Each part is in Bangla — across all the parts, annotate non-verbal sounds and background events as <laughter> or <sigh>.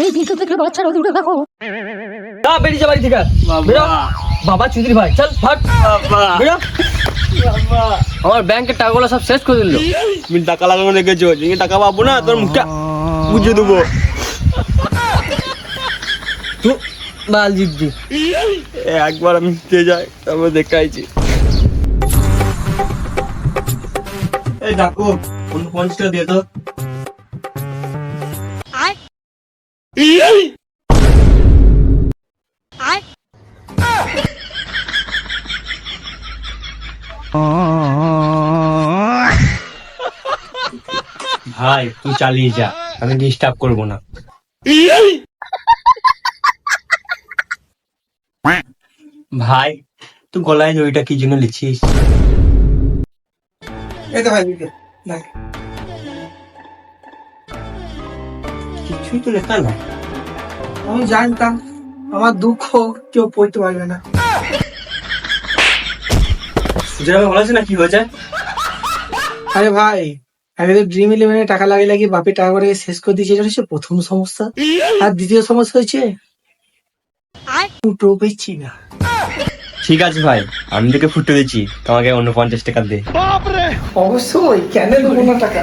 এই ভিতর থেকে বাচ্চারা দূরে থাকো যা বেরিয়ে যা বাড়ি থেকে। বেরো। বাবা চুদির ভাই চল ভাগ। বেরো। আমার ব্যাংকের টাকাগুলো সব শেষ করে দিল। তুমি টাকা লাগানো রেখেছো টাকা পাবো না তোর মুখটা বুঝিয়ে দেবো। এ, একবার আমি কে যাই তারপর দেখাইছি এই ডাকু অন্য পঞ্চাশ টাকা দিয়ে তো ভাই, তুই চালিয়ে যা। আমি ডিস্টার্ব করব না। ভাই, তুই গলায় দড়িটা কি জন্য লিখিস তো ভাই কিছুই তো লেখা না আমি জানতাম আমার দুঃখ কেউ পড়তে পারবে না। সুজাবে ভালো না কি হয়েছে? আরে ভাই আমি তো ড্রিম ইলেভেনে টাকা লাগিয়ে লাগিয়ে বাপের টাকা করে শেষ করে দিয়েছে এটা হচ্ছে প্রথম সমস্যা। আর দ্বিতীয় সমস্যা হচ্ছে দুটো পেয়েছি না। ঠিক আছে ভাই আমি তোকে ফুটে দিচ্ছি তোমাকে অন্য পঞ্চাশ টাকা দে। অবশ্যই কেন দেবো না টাকা?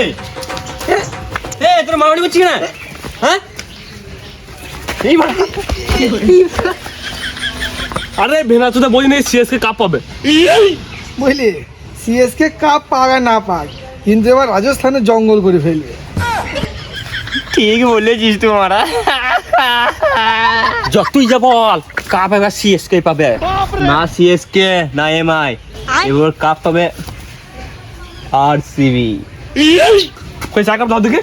এই। এই তোর মামানি করছি না? হ্যাঁ? এই আরে ভেনা চোদা বই নেই সিএসকে কাপ পাবে। বুঝলি সিএসকে কাপ পাক আর না পাক কিন্তু এবার রাজস্থানে জঙ্গল করে ফেলবে। ঠিক বলেছিস তোমারা যতই যা বল। কাপ এবার সিএসকে পাবে। না সিএসকে না এমআই এবার কাপ পাবে আর সিবি কই চা কাপ দাও দেখে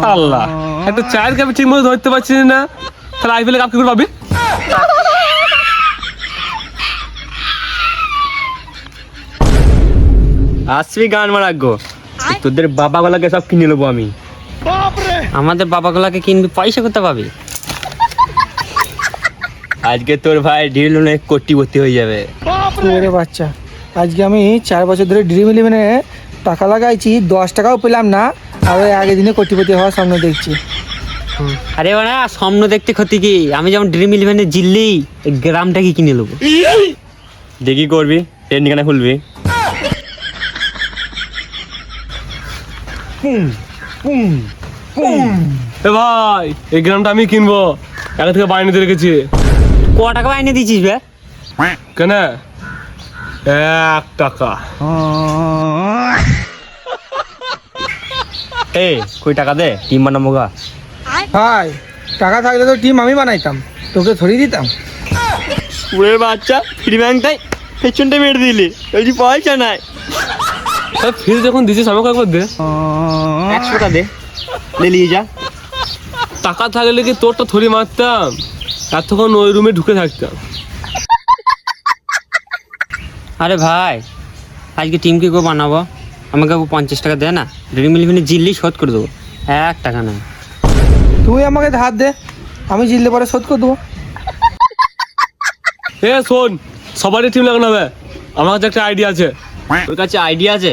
সাল্লা একটা চায়ের কাপে ঠিক মতো ধরতে পারছিস না তাহলে আইপিএল কাপ কি করে পাবি আসবি গান মারাগো তোদের বাবা গলাকে সব কিনে নেব আমি। আমাদের বাবাগুলাকে কিনবি পয়সা করতে পাবি? আজকে তোর ভাই ডিল অনেক কোটিপতি হয়ে যাবে। ওরে বাচ্চা আজকে আমি চার বছর ধরে ড্রিম ইলেভেনে টাকা লাগাইছি দশ টাকাও পেলাম না আর ওই আগের দিনে কোটিপতি হওয়ার স্বপ্ন দেখছি। আরে ওরা স্বপ্ন দেখতে ক্ষতি কি? আমি যেমন ড্রিম ইলেভেনে জিললেই এই গ্রামটাকে কিনে নেব? দেখি করবি ট্রেন ঠিকানা খুলবি। ভাই এই গ্রামটা আমি কিনবো। আগে থেকে বাইরে নিতে রেখেছি। ক টাকা এনে দিয়েছিস বে? কেন? এক টাকা। <laughs> এ কই টাকা দে? টিম বানাবো গা। ভাই টাকা থাকলে তো টিম আমি বানাইতাম। তোকে ধরিয়ে দিতাম। পুরের বাচ্চা ফ্রি ব্যাংকটাই পেছনটা মেরে দিলি। বলছি পয়সা নাই। ফির যখন দিছিস আমাকে একবার দে। একশো টাকা দে নিয়ে যা। টাকা থাকলে কি তোরটা থরি মারতাম? এতক্ষণ ওই রুমে ঢুকে থাকতাম। আরে ভাই আজকে টিম কি বানাবো? আমাকে পঞ্চাশ টাকা দে না? ড্রিম ইলেভেনে জিললেই শোধ করে দেবো। এক টাকা না তুই আমাকে ধার দে আমি জিতলে পরে শোধ করে দেবো। এ শোন সবারই টিম লাগানো হবে। আমার কাছে একটা আইডিয়া আছে। তোর কাছে আইডিয়া আছে?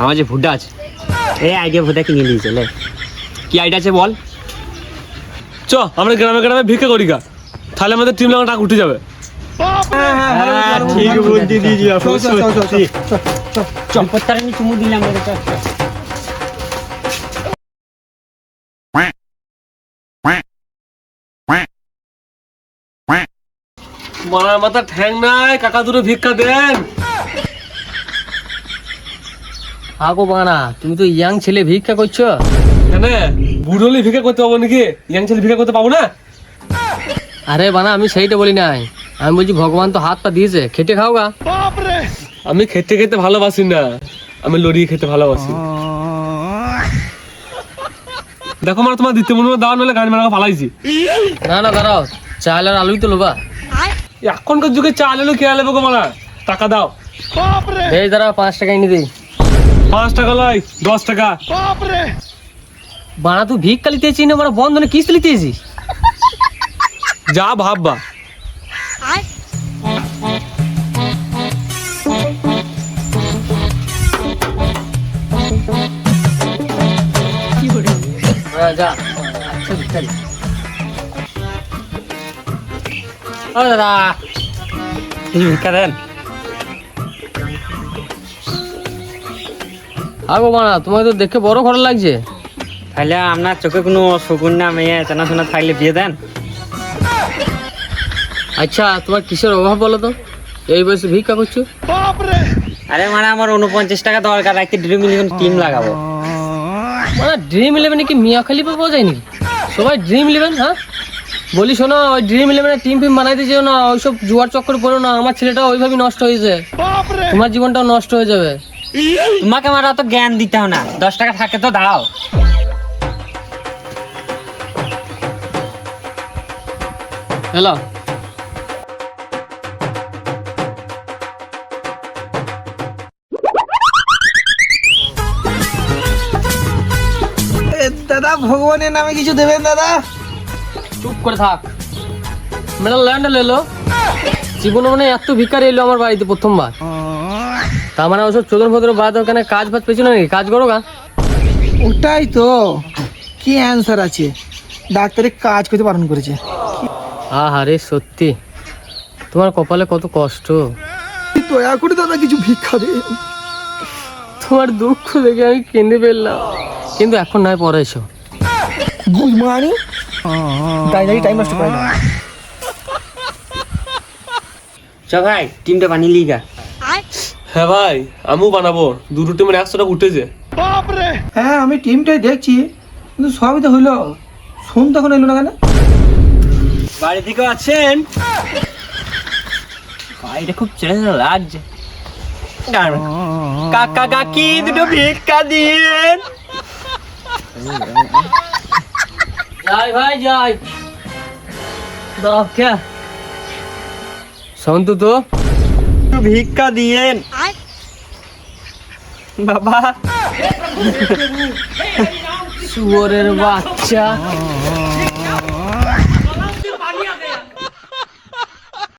আমার যে ভুড্ডা আছে। এই আইডিয়া ভোটা কিনে দিয়েছে কি আইডিয়া আছে বল? চ আমরা গ্রামে গ্রামে ভিক্ষা করি গা। তাহলে আমাদের টিম লাগানো টাকা উঠে যাবে হ্যাঁ, ঠিক বুদ্ধি চুমু দিলাম। মারার মাথা ঠ্যাং নাই কাকা দুটো ভিক্ষা দেন আগো বানা তুমি তো ইয়াং ছেলে ভিক্ষা করছ কেন বুড়ো ভিক্ষা করতে পাবো নাকি ইয়াং ছেলে ভিক্ষা করতে পাবো না আরে বানা আমি সেইটা বলি নাই। আমি বলছি ভগবান তো হাত পা দিয়েছে খেটে খাও গা আমি খেতে খেতে ভালোবাসি না আমি লড়িয়ে খেতে ভালোবাসি। দেখো মার তোমার দিতে মনে হয় দাও নাহলে গাড়ি মারা পালাইছি না না দাঁড়াও চাল আর আলুই তো লোবা। এখনকার যুগে চাল এলো কে আলে গো মারা? টাকা দাও। এই দাঁড়া পাঁচ টাকা এনে দিই পাঁচ টাকা লয় দশ টাকা। বানা তুই ভিক্ষা লিতেছিস না বানা বন্ধনে কিস্তি লিতেছিস যা ভাববা। যা। ভিক্ষারি। ও দাদা ভিক্ষা দেন। আগো বানা তোমাকে তো দেখে বড় ভালো লাগছে। তাহলে আপনার চোখে কোনো শকুন না মেয়ে চেনাশোনা থাকলে বিয়ে দেন। আচ্ছা তোমার কিসের অভাব বলো তো? এই বয়সে ভিক্ষা করছ? আরে মানে আমার উনপঞ্চাশ টাকা দরকার রাখতে ড্রিম ইলেভেন টিম লাগাবো। মানে ড্রিম ইলেভেনে কি মিয়া খালিফা পাওয়া যায় নাকি সবাই ড্রিম ইলেভেন হ্যাঁ? বলি শোনো ওই ড্রিম ইলেভেনের টিম ফিম বানাইতে যেও না ওইসব জুয়ার চক্কর পড়ো না আমার ছেলেটা ওইভাবে নষ্ট হয়ে হয়েছে তোমার জীবনটাও নষ্ট হয়ে যাবে। তোমাকে আমার অত জ্ঞান দিতে হবে না দশ টাকা থাকে তো দাও হ্যালো এ, দাদা ভগবানের নামে কিছু দেবেন দাদা? চুপ করে থাক। মেডাল ল্যান্ড এলো। জীবনে মানে এত ভিকার এলো আমার বাড়িতে প্রথমবার। তার মানে ওসব চোদন ফোদন বাদ ওখানে কাজ ফাজ পেছনে নাকি? কাজ করো গা। ওটাই তো। কি অ্যান্সার আছে? ডাক্তারে কাজ করতে বারণ করেছে। আহারে সত্যি। তোমার কপালে কত কষ্ট। দয়া করে দাদা কিছু ভিক্ষা দে। তোমার দুঃখ দেখে আমি কেঁদে ফেললাম। কিন্তু এখন নয় পরে এসো। গুজমানি তাই নাকি টাইম নষ্ট করে না? চ ভাই টিমটা বানিয়ে লিগা হ্যাঁ ভাই আমিও বানাবো। দুটো টিমের একশো টাকা উঠেছে। হ্যাঁ আমি টিমটাই দেখছি কিন্তু সবই তো হইল ফোন তখন এলো না কেন? বাড়ি থেকে আছেন? বাইরে খুব চেনা লাগছে। কাকা কাকি দুটো ভিক্ষা দিন যাই ভাই যাই। দাও কে শোন তো তো ভিক্ষা দিয়েন। বাবা। শুয়োরের বাচ্চা।